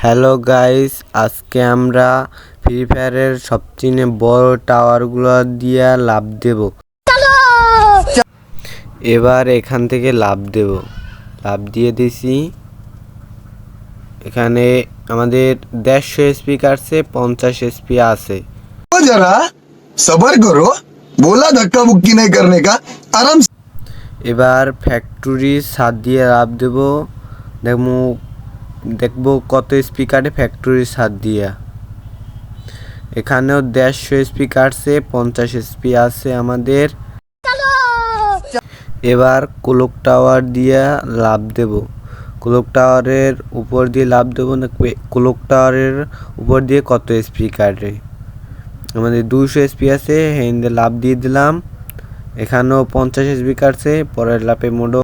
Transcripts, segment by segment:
Hello guys আজকে আমরা free ফায়ারের সবচেয়ে বড় টাওয়ারগুলো দিয়ে লাভ দেব। এবার এখান থেকে লাভ দেব। লাভ দিয়ে দিছি। এখানে আমাদের দেড়শো এসপি কাটছে পঞ্চাশ এসপি আছে। যারা সবার করো বলা ধাক্কা মুক্কি নেই আরাম এবার ফ্যাক্টরি সাত দিয়ে লাভ দেব। দেখো দেখব কত স্পিকারে ফ্যাক্টরি সাত দিয়া। এখানেও দেড়শো এসপি কাটছে পঞ্চাশ এসপি আছে আমাদের। এবার কোলক টাওয়ার দিয়ে লাভ দেব। কোলক টাওয়ারের উপর দিয়ে লাভ দেবো না কোলক টাওয়ারের উপর দিয়ে কত এসপি কাটে আমাদের দুশো এসপি আছে হেন্দে লাভ দিয়ে দিলাম। এখানেও পঞ্চাশ এসপি কাটছে পরের লাপে মোডো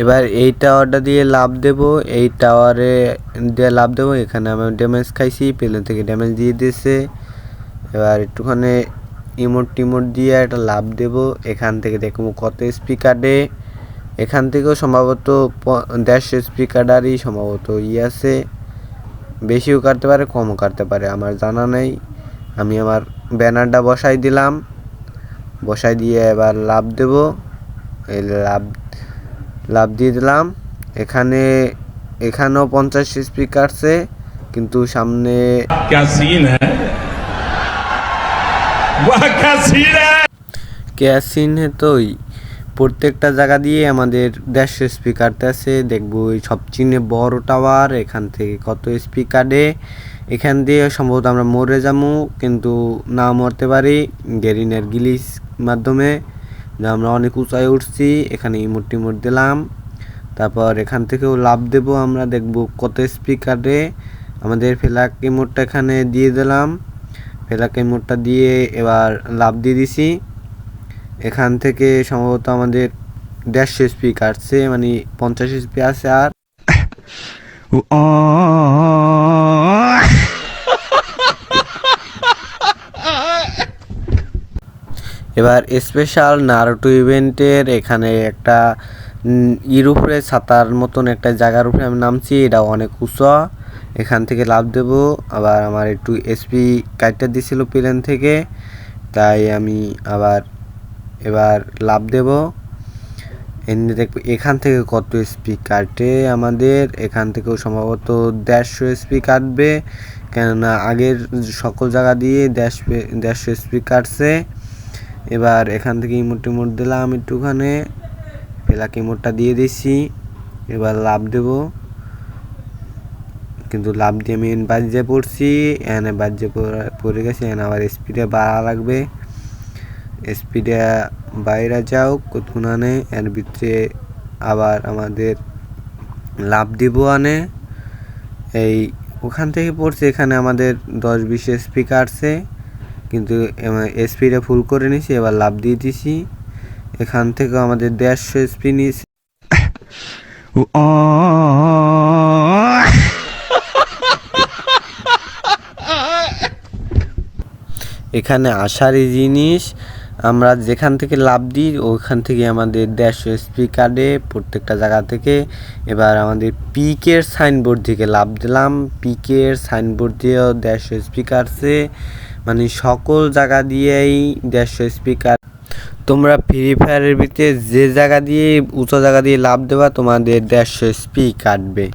এবার এই টাওয়ারটা দিয়ে লাভ দেব। এই টাওয়ারে দিয়ে লাভ দেবো। এখানে আমি ড্যামেজ খাইছি প্লেন থেকে ড্যামেজ দিয়ে দিয়েছে। এবার একটুখানি ইমোট টিমোট দিয়ে একটা লাভ দেব। এখান থেকে দেখব কত এসপি কাটে এখান থেকেও সম্ভবত দেড়শো এসপি কাটারই সম্ভবত ই আছে। বেশিও কাটতে পারে, কমও কাটতে পারে, আমার জানা নেই। আমি আমার ব্যানারটা বসাই দিলাম। বসাই দিয়ে এবার লাভ দেব। এই লাভ লাভ দিয়ে দিলাম। এখানে এখানেও পঞ্চাশ স্পিড কাটছে কিন্তু সামনে ক্যাসিন তোই প্রত্যেকটা জায়গা দিয়ে আমাদের দেড়শো স্পিকার কাটতে আছে। দেখব ওই সবচেয়ে বড় টাওয়ার এখান থেকে কত স্পি কাটে এখান দিয়ে সম্ভবত আমরা মরে যাব কিন্তু না মরতে পারি। গেরিনের গিলিস মাধ্যমে। আমরা অনেক উঁচায় উঠছি এখানে ইমোট টিমোট দিলাম। তারপর এখান থেকেও লাভ দেব, আমরা দেখব কত স্পিকারে আমাদের ফেলাক ইমোটটা এখানে দিয়ে দিলাম। ফেলাক ইমোটটা দিয়ে এবার লাভ দিয়ে দিছি। এখান থেকে সম্ভবত আমাদের দেড়শো এসপি কাটছে মানে পঞ্চাশ এসপি আছে আর। এবার স্পেশাল নারুটো ইভেন্টের এখানে একটা ইর উপরে ছাতার মতন একটা জায়গার উপরে আমি নামছি, এটা অনেক উঁচা। এখান থেকে লাভ দেব। আবার আমার একটু এসপি কাটটা দিছিল প্লেন থেকে। তাই আমি আবার এবার লাভ দেব। এমনি দেখব এখান থেকে কত এসপি কাটে আমাদের। এখান থেকেও সম্ভবত দেড়শো এসপি কাটবে। কেননা আগের সকল জায়গা দিয়ে দেড়শো দেড়শো এসপি কাটছে। এবার এখান থেকে ইমোট টিমোট দিলাম একটুখানে। পেলাক ইমোটটা দিয়ে দিছি। এবার লাভ দেব। কিন্তু লাভ দিয়ে আমি এন বাজ্যে পড়ছি। এনে বাজ্যে পড়া- গেছি। এনে আবার স্পিডে বাড়া লাগবে। স্পিডে বাইরে যাও কতক্ষণ আনে এর ভিতরে আবার আমাদের লাভ দিব আনে। এই ওখান থেকে পড়ছে এখানে আমাদের দশ বিশ এসপি কাটছে কিন্তু এসপিটা ফুল করে নিছি, এবার লাভ দিয়ে দিছি। এখান থেকে আমাদের দেড়শো এসপি নিয়েছি। এখানে আসারই জিনিস, আমরা যেখান থেকে লাভ দিই, ওখান থেকে আমাদের দেড়শো এসপি কার্ডে প্রত্যেকটা জায়গা থেকে। এবার আমাদের পিকের সাইনবোর্ড থেকে লাভ দিলাম। পিকের সাইনবোর্ড দিয়েও দেড়শো এসপি কাটছে। মানে সকল জায়গা দিয়েই দেড়শো স্পিকার তোমরা ফ্রি ফায়ারের ভিতরে যে জায়গা দিয়ে, উঁচু জায়গা দিয়ে লাভ দেওয়া তোমাদের দেড়শো স্পিক কাটবে